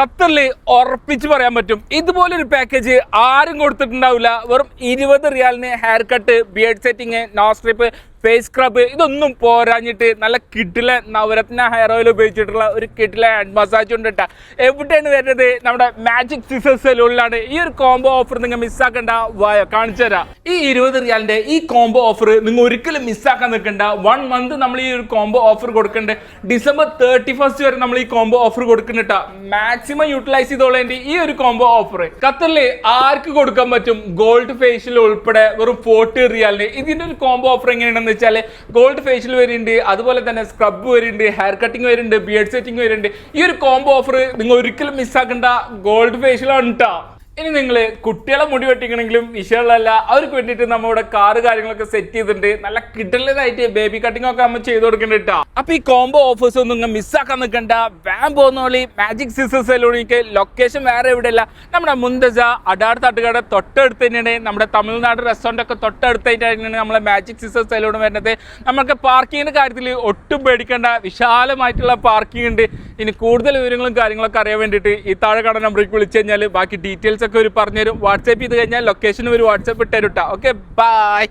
ഖത്തറിൽ ഉറപ്പിച്ച് പറയാൻ പറ്റും. ഇതുപോലൊരു പാക്കേജ് ആരും കൊടുത്തിട്ടുണ്ടാവില്ല. വെറും ഇരുപത് റിയാലിന് hair cut beard setting nose strip face scrub ഇതൊന്നും പോരാഞ്ഞിട്ട് നല്ല കിഡിലെ നവരത്ന ഹെയർ ഓയിൽ ഉപയോഗിച്ചിട്ടുള്ള ഒരു കിഡിലെ ഹാൻഡ് മസാജ് ഉണ്ട് കേട്ടോ എവിടെയാണ് വരുന്നത്? നമ്മുടെ മാജിക് സിസേഴ്സ് സെലൂണിലാണ് ഈ ഒരു കോംബോ ഓഫർ നിങ്ങൾ മിസ്സാക്കണ്ട വായോ കാണിച്ചു തരാം. ഈ ഇരുപത് റിയാലിന്റെ ഈ കോംബോ ഓഫർ നിങ്ങൾ ഒരിക്കലും മിസ്സാക്കാൻ നിൽക്കണ്ട. വൺ മന്ത് നമ്മൾ ഈ ഒരു കോംബോ ഓഫർ കൊടുക്കുന്നുണ്ട് ഡിസംബർ തേർട്ടി ഫസ്റ്റ് വരെ നമ്മൾ ഈ കോംബോ ഓഫർ കൊടുക്കുന്നുണ്ട് മാക്സിമം യൂട്ടിലൈസ് ചെയ്തോളേണ്ടി ഈ ഒരു കോംബോ ഓഫർ ഖത്തറിൽ ആർക്ക് കൊടുക്കാൻ പറ്റും? ഗോൾഡ് ഫേഷ്യൽ ഉൾപ്പെടെ വെറും ഫോർട്ടി റിയാലിന്. ഇതിന്റെ ഒരു കോംബോ ഓഫർ എങ്ങനെയാണെന്ന് വെച്ചാൽ ഗോൾഡ് ഫേഷ്യൽ വരുന്നുണ്ട് അതുപോലെ തന്നെ സ്ക്രബ് വരുന്നുണ്ട് ഹെയർ കട്ടിങ് വരുന്നുണ്ട് ബിയർഡ് സെറ്റിംഗ് വരുന്നുണ്ട്. ഈ ഒരു കോംബോ ഓഫർ നിങ്ങൾ ഒരിക്കലും മിസ്സാക്കേണ്ട ഗോൾഡ് ഫേഷ്യൽ ആണ് കേട്ടോ ഇനി നിങ്ങൾ കുട്ടികളെ മുടി വെട്ടിക്കണമെങ്കിലും വിഷയമുള്ളതല്ല അവർക്ക് വേണ്ടിയിട്ട് നമ്മുടെ കാറ് കാര്യങ്ങളൊക്കെ സെറ്റ് ചെയ്തിട്ടുണ്ട്. നല്ല കിട്ടലതായിട്ട് ബേബി കട്ടിംഗ് ഒക്കെ നമ്മൾ ചെയ്ത് കൊടുക്കുന്നുണ്ട് കേട്ടോ അപ്പൊ ഈ കോംബോ ഓഫേഴ്സ് ഒന്നും നിങ്ങൾ മിസ്സാക്കാൻ നിൽക്കണ്ട വാൻ മാജിക് സിസേഴ്സ് സെലൂണിക്ക് ലൊക്കേഷൻ വേറെ എവിടെയല്ല. നമ്മുടെ മുന്തജ അടാർ തട്ടുകട തൊട്ടടുത്ത് തന്നെയാണ്. നമ്മുടെ തമിഴ്നാട് റെസ്റ്റോറന്റ് ഒക്കെ തൊട്ടടുത്തായിട്ടാണ് നമ്മളെ മാജിക് സിസേഴ്സ് സലൂൺ വരുന്നത്. നമുക്ക് പാർക്കിങ്ങിന്റെ കാര്യത്തിൽ ഒട്ടും പേടിക്കേണ്ട. വിശാലമായിട്ടുള്ള പാർക്കിംഗ് ഉണ്ട്. ഇനി കൂടുതൽ വിവരങ്ങളും കാര്യങ്ങളൊക്കെ അറിയാൻ വേണ്ടിയിട്ട് ഈ താഴെ കട നമ്പറേക്ക് വിളിച്ചു കഴിഞ്ഞാൽ ബാക്കി ഡീറ്റെയിൽസ് ഒക്കെ ഒരു പറഞ്ഞുതരും. വാട്സ്ആപ്പ് ചെയ്ത് കഴിഞ്ഞാൽ ലൊക്കേഷനും ഒരു വാട്സാപ്പ് ഇട്ടേരുട്ടാ ഓക്കെ ബൈ